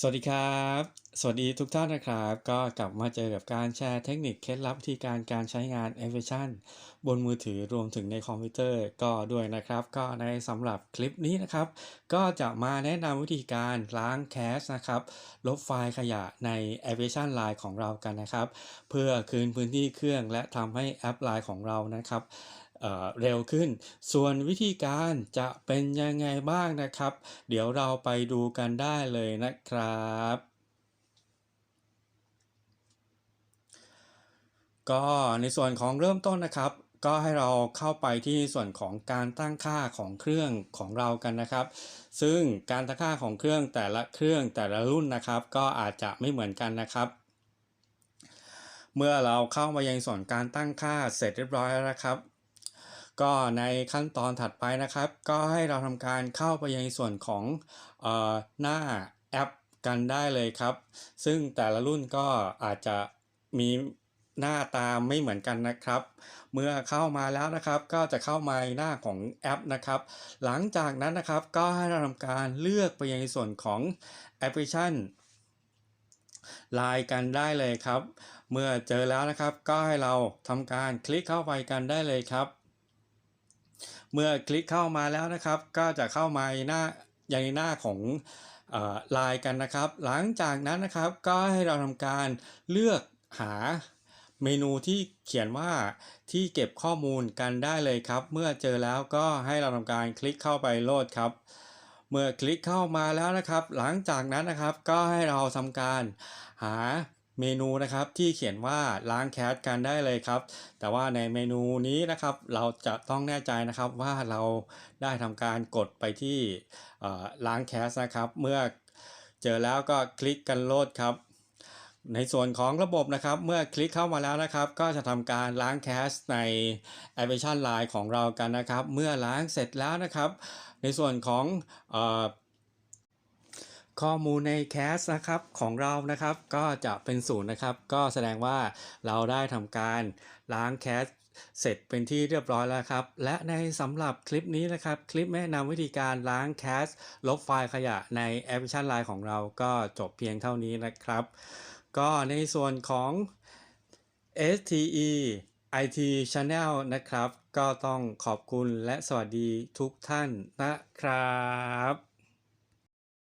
สวัสดีครับ สวัสดีทุกท่านนะครับ ก็กลับมาเจอกับการแชร์เทคนิคเคล็ดลับวิธีการการใช้งานแอปพลิเคชันบนมือถือรวมถึงในคอมพิวเตอร์ก็ด้วยนะครับ ก็ในสำหรับคลิปนี้นะครับ ก็จะมาแนะนำวิธีการล้างแคชนะครับ ลบไฟล์ขยะในแอปพลิเคชัน Line ของเรากันนะครับ เพื่อคืนพื้นที่เครื่องและทำให้แอป Line ของเรานะครับ เอ่อเร็วขึ้น ส่วนวิธีการจะเป็นยังไงบ้างนะครับ เดี๋ยวเราไปดูกันได้เลยนะครับ ก็ในส่วนของเริ่มต้นนะครับก็ให้เราเข้าไปที่ส่วนของการตั้งค่าของเครื่องของเรากันนะครับ ซึ่งการตั้งค่าของเครื่องแต่ละเครื่องแต่ละรุ่นนะครับ ก็อาจจะไม่เหมือนกันนะครับ เมื่อเราเข้ามายังส่วนการตั้งค่าเสร็จเรียบร้อยแล้วนะครับ ก็ในขั้นตอนถัดไปนะครับ ก็ให้เราทำการเข้าไปยังส่วนของเออหน้าแอปกันได้เลยครับ ซึ่งแต่ละรุ่นก็อาจจะมีหน้าตาไม่เหมือนกันนะครับ เมื่อเข้ามาแล้วนะครับ ก็จะเข้ามาในหน้าของแอปนะครับ หลังจากนั้นนะครับก็ให้เราทำการเลือกไปยังส่วนของแอปพลิเคชันไลน์กันได้เลยครับ เมื่อเจอแล้วนะครับ ก็ให้เราทำการคลิกเข้าไปกันได้เลยครับ เมื่อคลิกเข้ามาแล้วนะครับ ก็จะเข้ามาในหน้ายังในหน้าของไลน์กันนะครับ หลังจากนั้นนะครับก็ให้เราทำการเลือกหาเมนูที่เขียนว่าที่เก็บข้อมูลกันได้เลยครับ เมื่อเจอแล้วก็ให้เราทำการคลิกเข้าไปโหลดครับ เมื่อคลิกเข้ามาแล้วนะครับ หลังจากนั้นนะครับก็ให้เราทำการหา เมนูนะครับที่เขียนว่าล้างแคชกันได้เลยครับ แต่ว่าในเมนูนี้นะครับเราจะต้องแน่ใจนะครับว่าเราได้ทำการกดไปที่อ่อล้างแคชนะครับเมื่อเจอแล้วก็คลิกกันโลดครับ ในส่วนของระบบนะครับเมื่อคลิกเข้ามาแล้วนะครับ ก็จะทำการล้างแคชในแอปพลิเคชัน Line ของเรากันนะครับ เมื่อล้างเสร็จแล้วนะครับ ในส่วนของ ข้อมูลในแคสนะครับของเรานะครับก็จะเป็นศูนย์นะครับ ก็แสดงว่าเราได้ทำการล้างแคสเสร็จเป็นที่เรียบร้อยแล้วครับ และในสำหรับคลิปนี้นะครับ คลิปแนะนำวิธีการล้างแคสลบไฟล์ขยะในแอปพลิเคชัน Line ของเราก็จบเพียงเท่านี้นะครับ ก็ในส่วนของ STE IT Channel นะครับ ก็ต้องขอบคุณและสวัสดีทุกท่านนะครับ